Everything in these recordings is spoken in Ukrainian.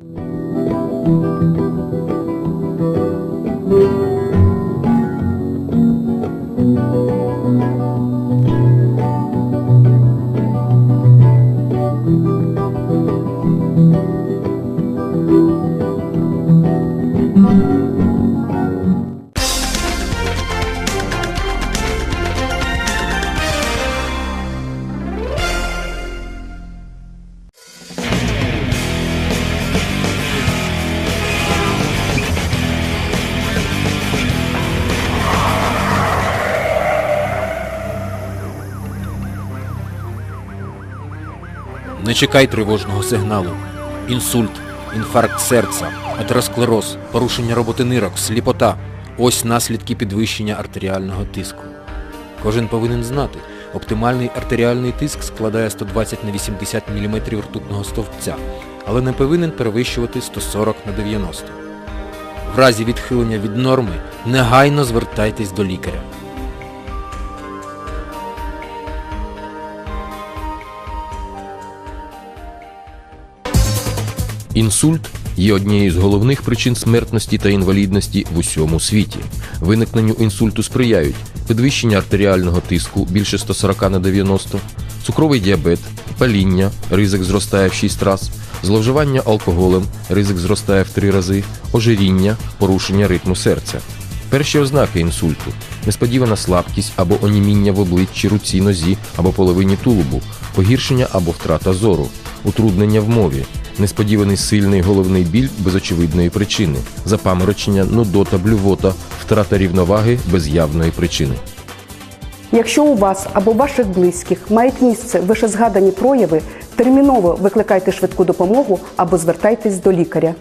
Mm-hmm. Не чекай тривожного сигналу. Інсульт, інфаркт серця, атеросклероз, порушення роботи нирок, сліпота – ось наслідки підвищення артеріального тиску. Кожен повинен знати, оптимальний артеріальний тиск складає 120 на 80 мм ртутного стовпця, але не повинен перевищувати 140 на 90. В разі відхилення від норми негайно звертайтесь до лікаря. Інсульт є однією з головних причин смертності та інвалідності в усьому світі. Виникненню інсульту сприяють підвищення артеріального тиску більше 140 на 90, цукровий діабет, паління, ризик зростає в 6 раз, зловживання алкоголем, ризик зростає в 3 рази, ожиріння, порушення ритму серця. Перші ознаки інсульту несподівана слабкість або оніміння в обличчі, руці, нозі або половині тулубу, погіршення або втрата зору, утруднення в мові, несподіваний сильний головний біль без очевидної причини, запаморочення, нудота, блювота, втрата рівноваги без явної причини. Якщо у вас або ваших близьких мають місце вишезгадані прояви, терміново викликайте швидку допомогу або звертайтесь до лікаря.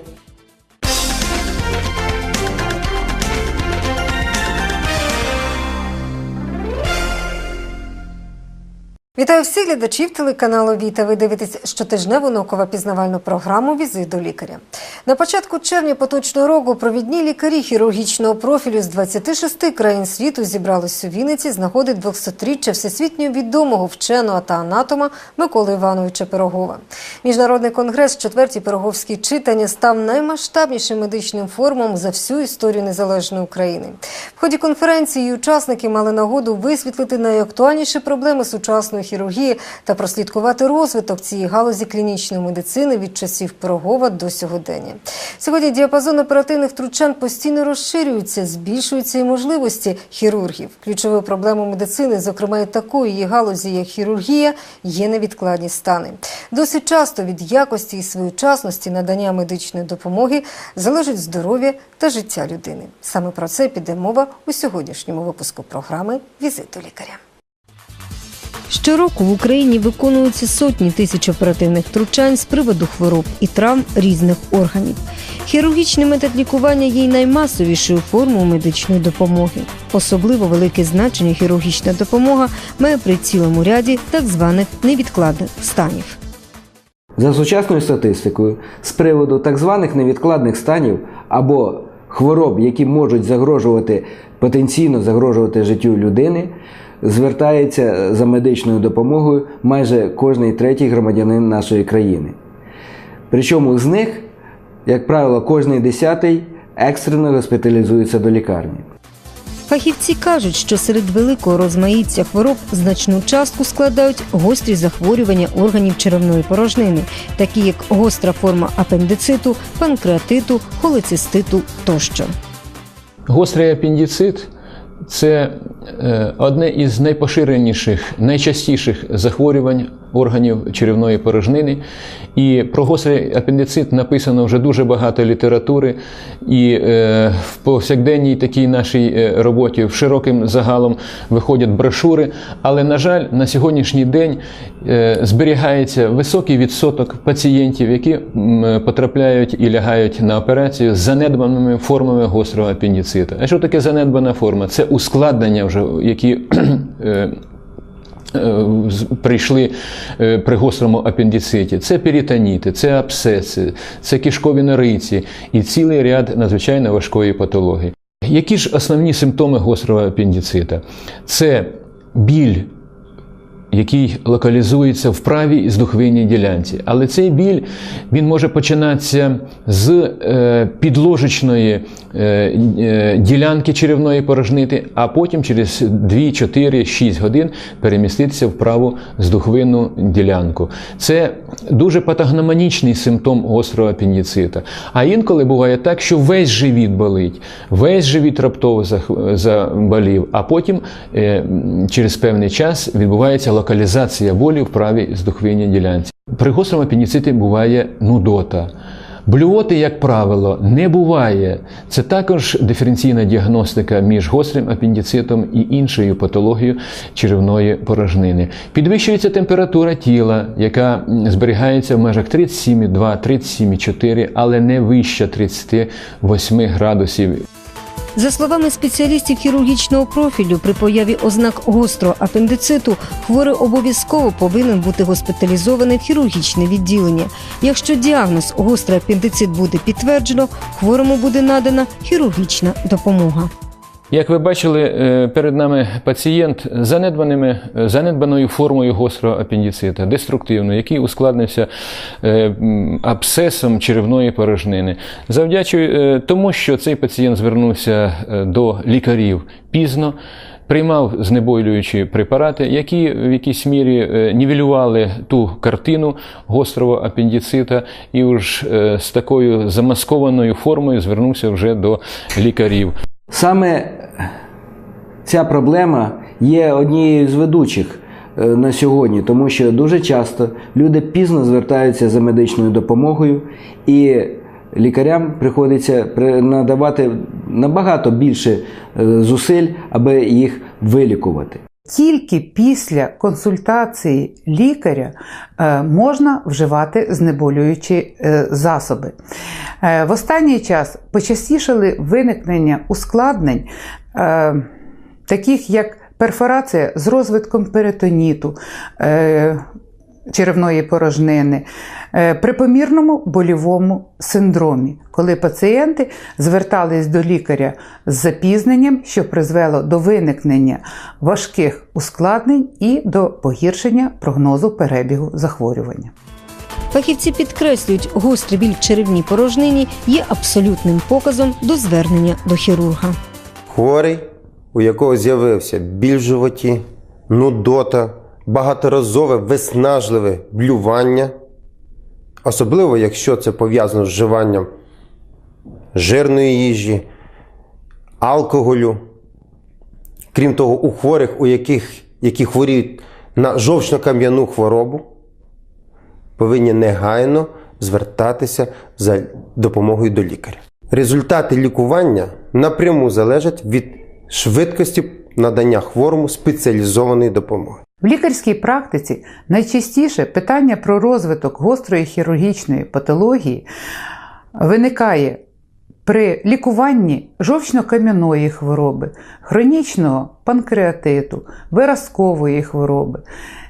Вітаю всіх глядачів телеканалу Віта. Ви дивитесь щотижневу науково-пізнавальну програму Візит до лікаря. На початку червня поточного року провідні лікарі хірургічного профілю з 26 країн світу зібрались у Вінниці з нагоди 200-річчя всесвітньо відомого вченого та анатома Миколи Івановича Пирогова. Міжнародний конгрес четверті пироговські читання став наймасштабнішим медичним форумом за всю історію незалежної України. В ході конференції учасники мали нагоду висвітлити найактуальніші проблеми сучасної хірургії та прослідкувати розвиток цієї галузі клінічної медицини від часів Пирогова до сьогодення. Сьогодні діапазон оперативних втручань постійно розширюється, збільшуються і можливості хірургів. Ключовою проблемою медицини, зокрема і такої її галузі, як хірургія, є невідкладні стани. Досить часто від якості і своєчасності надання медичної допомоги залежить здоров'я та життя людини. Саме про це піде мова у сьогоднішньому випуску програми Візит до лікаря. Щороку в Україні виконуються сотні тисяч оперативних втручань з приводу хвороб і травм різних органів. Хірургічний метод лікування є й наймасовішою формою медичної допомоги. Особливо велике значення хірургічна допомога має при цілому ряді так званих невідкладних станів. За сучасною статистикою, з приводу так званих невідкладних станів або хвороб, які можуть загрожувати потенційно загрожувати життю людини, звертається за медичною допомогою майже кожний третій громадянин нашої країни. Причому з них, як правило, кожний десятий екстрено госпіталізується до лікарні. Фахівці кажуть, що серед великого розмаїття хвороб значну частку складають гострі захворювання органів черевної порожнини, такі як гостра форма апендициту, панкреатиту, холециститу тощо. Гострий апендицит це одне із найпоширеніших, найчастіших захворювань органів черевної порожнини. І про гострий апендицит написано вже дуже багато літератури, і е, в повсякденній такій нашій е, роботі в широким загалом виходять брошури. Але, на жаль, на сьогоднішній день е, зберігається високий відсоток пацієнтів, які потрапляють і лягають на операцію з занедбаними формами гострого апендициту. А що таке занедбана форма? Це ускладнення, вже, які е, прийшли е, при гострому апендициті. Це перитоніти, це абсцеси, це кишкові нариці і цілий ряд надзвичайно важкої патології. Які ж основні симптоми гострого апендицита? Це біль який локалізується в правій здухвинній ділянці. Але цей біль він може починатися з е, підложечної е, е, ділянки черевної порожнити, а потім через 2, 4, 6 годин переміститися в праву здухвинну ділянку. Це дуже патогномонічний симптом гострого апендицита. А інколи буває так, що весь живіт болить, весь живіт раптово заболів, а потім через певний час відбувається локалізація болі в правій здухвинній ділянці. При гострому апендициті буває нудота. Блювоти, як правило, не буває. Це також диференційна діагностика між гострим апендицитом і іншою патологією черевної порожнини. Підвищується температура тіла, яка зберігається в межах 37,2-37,4, але не вища 38 градусів. За словами спеціалістів хірургічного профілю, при появі ознак гострого апендициту хворий обов'язково повинен бути госпіталізований в хірургічне відділення. Якщо діагноз гострий апендицит буде підтверджено, хворому буде надана хірургічна допомога. Як ви бачили, е, перед нами пацієнт з занедбаними, е, занедбаною формою гострого апендицита, деструктивно, який ускладнився е, м, абсцесом черевної порожнини. Завдячую тому, що цей пацієнт звернувся до лікарів пізно. Приймав знебоюючі препарати, які в якійсь мірі нівелювали ту картину гострого апендицита, і уж з такою замаскованою формою звернувся вже до лікарів. Саме ця проблема є однією з ведучих е, на сьогодні, тому що дуже часто люди пізно звертаються за медичною допомогою, і лікарям приходиться при- надавати набагато більше е, зусиль, аби їх вилікувати. Тільки після консультації лікаря е, можна вживати знеболюючі е, засоби. Е, В останній час почастішали виникнення ускладнень, таких як перфорація з розвитком перитоніту. Черевної порожнини е, при помірному болівому синдромі, коли пацієнти звертались до лікаря з запізненням, що призвело до виникнення важких ускладнень і до погіршення прогнозу перебігу захворювання. Фахівці підкреслюють, гострий біль в черевній порожнині є абсолютним показом до звернення до хірурга. Хворий, у якого з'явився біль в животі, нудота, багаторазове виснажливе блювання, особливо якщо це пов'язано з вживанням жирної їжі, алкоголю. Крім того, у хворих, у яких, які хворіють на жовчно-кам'яну хворобу, повинні негайно звертатися за допомогою до лікаря. Результати лікування напряму залежать від швидкості надання хворому спеціалізованої допомоги. В лікарській практиці найчастіше питання про розвиток гострої хірургічної патології виникає при лікуванні жовчно-кам'яної хвороби, хронічного панкреатиту, виразкової хвороби,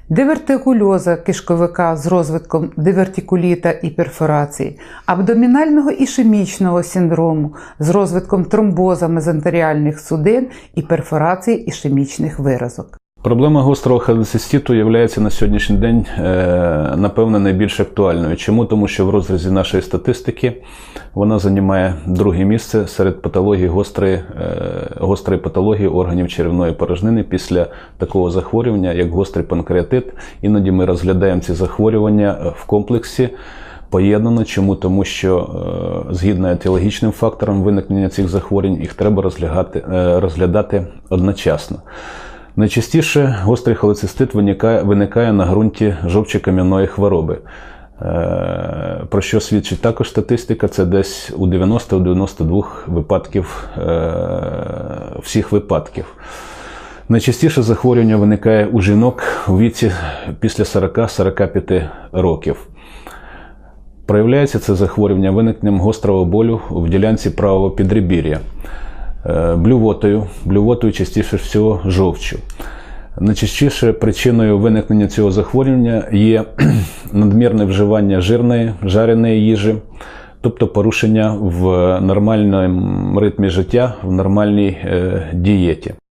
дивертикульоза кишковика з розвитком дивертикуліта і перфорації, абдомінального ішемічного синдрому з розвитком тромбоза мезентеріальних судин і перфорації ішемічних виразок. Проблема гострого холециститу є на сьогоднішній день, е, напевно, найбільш актуальною. Чому? Тому що в розрізі нашої статистики вона займає друге місце серед патологій гострої, е, гострої патології органів черевної порожнини після такого захворювання, як гострий панкреатит. Іноді ми розглядаємо ці захворювання в комплексі. Поєднано. Чому? Тому що е, згідно етіологічним факторам виникнення цих захворювань їх треба розглядати, е, розглядати одночасно. Найчастіше гострий холецистит виникає, на ґрунті жовчокам'яної хвороби. Е, Про що свідчить також статистика, це десь у 90-92 випадків е, всіх випадків. Найчастіше захворювання виникає у жінок у віці після 40-45 років. Проявляється це захворювання виникненням гострого болю в ділянці правого підребір'я, блювотою, блювотою частіше всього жовчу. Найчастіше причиною виникнення цього захворювання є надмірне вживання жирної, жареної їжі, тобто порушення в нормальному ритмі життя, в нормальній е, дієті.